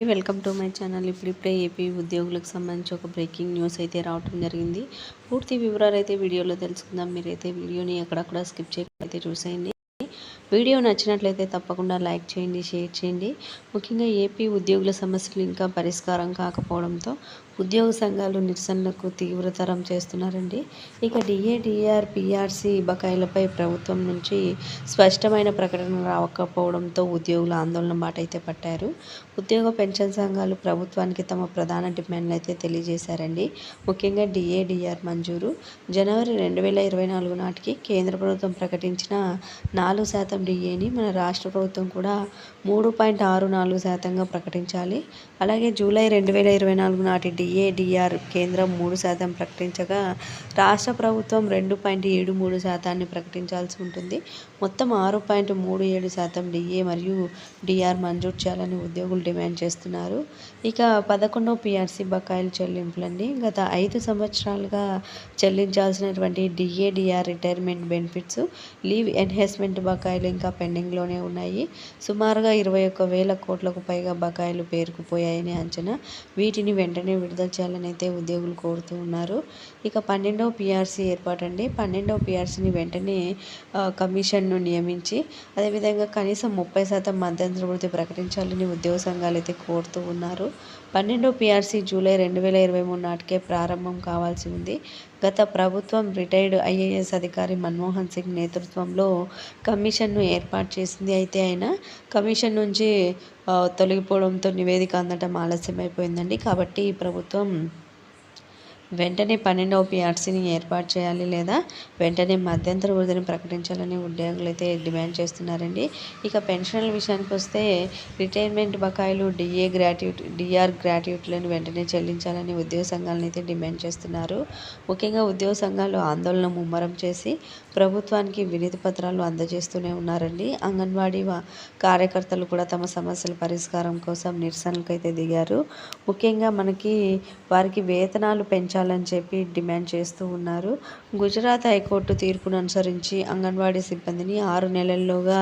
Welcome to my channel. ఇప్పుడిప్పుడే AP ఉద్యోగులకు సంబంధించి ఒక బ్రేకింగ్ న్యూస్ అయితే రావడం జరిగింది. పూర్తి వివరాలు అయితే వీడియోలో తెలుసుకుందాం. మీరైతే వీడియోని ఎక్కడక్కడ స్కిప్ చేయకపోతే చూసేయండి. వీడియో నచ్చినట్లయితే తప్పకుండా లైక్ చేయండి షేర్ చేయండి. ముఖ్యంగా ఏపీ ఉద్యోగుల సమస్యలు ఇంకా పరిష్కారం కాకపోవడంతో ఉద్యోగ సంఘాలు నిరసనలకు తీవ్రతరం చేస్తున్నారండి. ఇక డిఏడిఆర్ పిఆర్సి బకాయిలపై ప్రభుత్వం నుంచి స్పష్టమైన ప్రకటన రాకపోవడంతో ఉద్యోగుల ఆందోళన బాట అయితే పట్టారు. ఉద్యోగ పెన్షన్ సంఘాలు ప్రభుత్వానికి తమ ప్రధాన డిమాండ్లు అయితే తెలియజేశారండి. ముఖ్యంగా డిఏడిఆర్ మంజూరు. జనవరి రెండు వేల ఇరవై నాలుగు నాటికి కేంద్ర ప్రభుత్వం ప్రకటించిన నాలుగు శాతం డిఏని మన రాష్ట్ర ప్రభుత్వం కూడా మూడు పాయింట్ ఆరు నాలుగు శాతంగా ప్రకటించాలి. అలాగే జూలై రెండు వేల ఇరవై నాలుగు నాటి డి డిఏడిఆర్ కేంద్రం మూడు శాతం ప్రకటించగా రాష్ట్ర ప్రభుత్వం రెండు పాయింట్ ఏడు మూడు శాతాన్ని ప్రకటించాల్సి ఉంటుంది. మొత్తం ఆరు పాయింట్ మూడు ఏడు శాతం డిఏ మరియు డిఆర్ మంజూరు చేయాలని ఉద్యోగులు డిమాండ్ చేస్తున్నారు. ఇక పదకొండో పిఆర్సీ బకాయిల చెల్లింపులండి. గత ఐదు సంవత్సరాలుగా చెల్లించాల్సినటువంటి DADR retirement benefits leave enhancement బకాయిలు ఇంకా పెండింగ్లోనే ఉన్నాయి. సుమారుగా ఇరవై ఒక్క వేల కోట్లకు పైగా బకాయిలు పేరుకుపోయాయని అంచనా వీటిని వెంటనే విడుదల విడుదల చేయాలని అయితే ఉద్యోగులు కోరుతూ ఉన్నారు. ఇక పన్నెండవ పిఆర్సీ ఏర్పాటండి. పన్నెండవ పిఆర్సీని వెంటనే కమిషన్ను నియమించి అదేవిధంగా కనీసం ముప్పై శాతం మధ్యంతర వృత్తి ప్రకటించాలని ఉద్యోగ సంఘాలు అయితే కోరుతూ ఉన్నారు. పన్నెండో పిఆర్సీ జూలై రెండు వేల ఇరవై మూడు నాటికే ప్రారంభం కావాల్సి ఉంది. గత ప్రభుత్వం రిటైర్డ్ ఐఏఎస్ అధికారి మన్మోహన్ సింగ్ నేతృత్వంలో కమిషన్ను ఏర్పాటు చేసింది. అయితే ఆయన కమిషన్ నుంచి తొలగిపోవడంతో నివేదిక అందటం ఆలస్యమైపోయిందండి. కాబట్టి ప్రభుత్వం వెంటనే పన్నెండవ పిఆర్సీని ఏర్పాటు చేయాలి లేదా వెంటనే మధ్యంతర వృద్ధిని ప్రకటించాలని ఉద్యోగులు అయితే డిమాండ్ చేస్తున్నారండి. ఇక పెన్షన్ల విషయానికి వస్తే రిటైర్మెంట్ బకాయిలు డిఏ గ్రాట్యుటీ డిఆర్ గ్రాట్యుటీలను వెంటనే చెల్లించాలని ఉద్యోగ సంఘాలను అయితే డిమాండ్ చేస్తున్నారు. ముఖ్యంగా ఉద్యోగ సంఘాలు ఆందోళన ముమ్మరం చేసి ప్రభుత్వానికి వినతి పత్రాలు అందజేస్తూనే ఉన్నారండి. అంగన్వాడీ కార్యకర్తలు కూడా తమ సమస్యల పరిష్కారం కోసం నిరసనలకైతే దిగారు. ముఖ్యంగా మనకి వారికి వేతనాలు పెంచాలని చెప్పి డిమాండ్ చేస్తూ ఉన్నారు. గుజరాత్ హైకోర్టు తీర్పును అనుసరించి అంగన్వాడీ సిబ్బందిని ఆరు నెలల్లోగా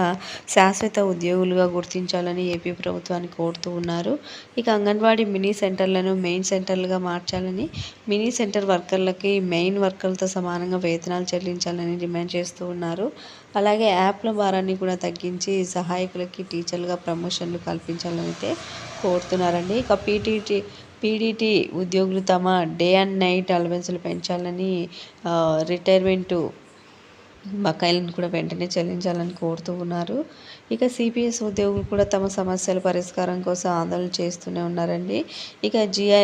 శాశ్వత ఉద్యోగులుగా గుర్తించాలని ఏపీ ప్రభుత్వాన్ని కోరుతూ ఉన్నారు. ఇక అంగన్వాడీ మినీ సెంటర్లను మెయిన్ సెంటర్లుగా మార్చాలని మినీ సెంటర్ వర్కర్లకి మెయిన్ వర్కర్లతో సమానంగా వేతనాలు చెల్లించాలని డిమాండ్ చేస్తూ ఉన్నారు. అలాగే యాప్ల భారాన్ని కూడా తగ్గించి సహాయకులకి టీచర్లుగా ప్రమోషన్లు కల్పించాలని అయితే కోరుతున్నారండి. ఇక పీటీటీ పీడీటీ ఉద్యోగులు తమ డే అండ్ నైట్ అలవెన్సులు పెంచాలని రిటైర్మెంటు బకాయిలను కూడా వెంటనే చెల్లించాలని కోరుతూ ఉన్నారు. ఇక సిపిఎస్ ఉద్యోగులు కూడా తమ సమస్యల పరిష్కారం కోసం ఆందోళన చేస్తూనే ఉన్నారండి. ఇక జిఐ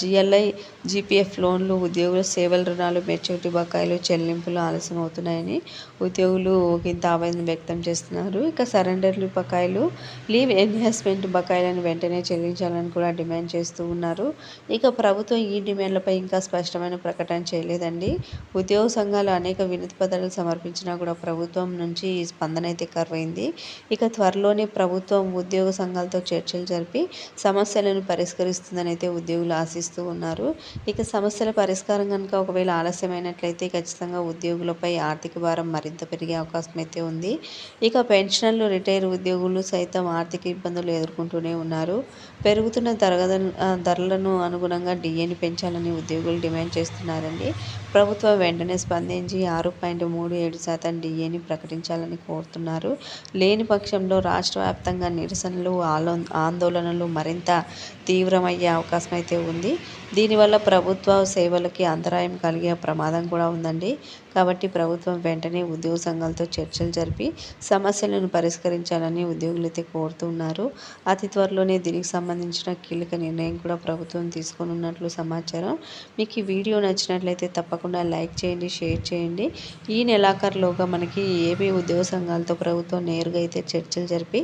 జిఎల్ఐ జీపీఎఫ్ లోన్లు ఉద్యోగుల సేవల రుణాలు మెచ్యూరిటీ బకాయిలు చెల్లింపులు ఆలస్యం అవుతున్నాయని ఉద్యోగులు ఇంత ఆవేదన వ్యక్తం చేస్తున్నారు. ఇక సరెండర్లు బకాయిలు లీవ్ ఎన్హాన్స్మెంట్ బకాయిలను వెంటనే చెల్లించాలని కూడా డిమాండ్ చేస్తూ ఉన్నారు. ఇక ప్రభుత్వం ఈ డిమాండ్లపై ఇంకా స్పష్టమైన ప్రకటన చేయలేదండి. ఉద్యోగ సంఘాలు అనేక వినతి పత్రాలు సమర్పించినా కూడా ప్రభుత్వం నుంచి స్పందన అయితే కరువైంది. ఇక త్వరలోనే ప్రభుత్వం ఉద్యోగ సంఘాలతో చర్చలు జరిపి సమస్యలను పరిష్కరిస్తుందని అయితే ఉద్యోగులు ఆశిస్తూ ఉన్నారు. ఇక సమస్యల పరిష్కారం కనుక ఒకవేళ ఆలస్యమైనట్లయితే ఖచ్చితంగా ఉద్యోగులపై ఆర్థిక భారం మరింత పెరిగే అవకాశం అయితే ఉంది. ఇక పెన్షనర్లు రిటైర్ ఉద్యోగులు సైతం ఆర్థిక ఇబ్బందులు ఎదుర్కొంటూనే ఉన్నారు. పెరుగుతున్న తరగద ధరలను అనుగుణంగా డిఏని పెంచాలని ఉద్యోగులు డిమాండ్ చేస్తున్నారండి. ప్రభుత్వం వెంటనే స్పందించి ఆరు పాయింట్ మూడు మూడు ఏడు శాతం డిఏని ప్రకటించాలని కోరుతున్నారు. లేని పక్షంలో రాష్ట్ర వ్యాప్తంగా నిరసనలు ఆలో ఆందోళనలు మరింత తీవ్రమయ్యే అవకాశం అయితే ఉంది. దీనివల్ల ప్రభుత్వ సేవలకి అంతరాయం కలిగే ప్రమాదం కూడా ఉందండి. కాబట్టి ప్రభుత్వం వెంటనే ఉద్యోగ సంఘాలతో చర్చలు జరిపి సమస్యలను పరిష్కరించాలని ఉద్యోగులు అయితే కోరుతున్నారు. అతి త్వరలోనే దీనికి సంబంధించిన కీలక నిర్ణయం కూడా ప్రభుత్వం తీసుకున్నట్లు సమాచారం. మీకు ఈ వీడియో నచ్చినట్లయితే తప్పకుండా లైక్ చేయండి షేర్ చేయండి. ఈ నెలాఖరులోగా మనకి ఏపీ ఉద్యోగ సంఘాలతో ప్రభుత్వం నేరుగా అయితే చర్చలు జరిపి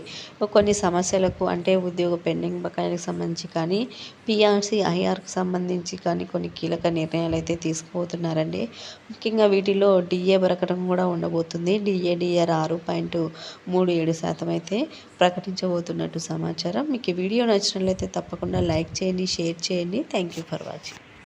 కొన్ని సమస్యలకు అంటే ఉద్యోగ పెండింగ్ బకాయిలకు సంబంధించి కానీ పిఆర్సీ ఐఆర్కి సంబంధించి కానీ కొన్ని కీలక నిర్ణయాలు అయితే తీసుకుపోతున్నారండి ముఖ్యంగా వీటిలో డిఏ ప్రకటన కూడా ఉండబోతుంది. డిఏ డిఆర్ ఆరు పాయింట్ మూడు ఏడు శాతం అయితే ప్రకటించబోతున్నట్టు సమాచారం. మీకు వీడియో నచ్చినట్లయితే తప్పకుండా లైక్ చేయండి షేర్ చేయండి. Thank you for watching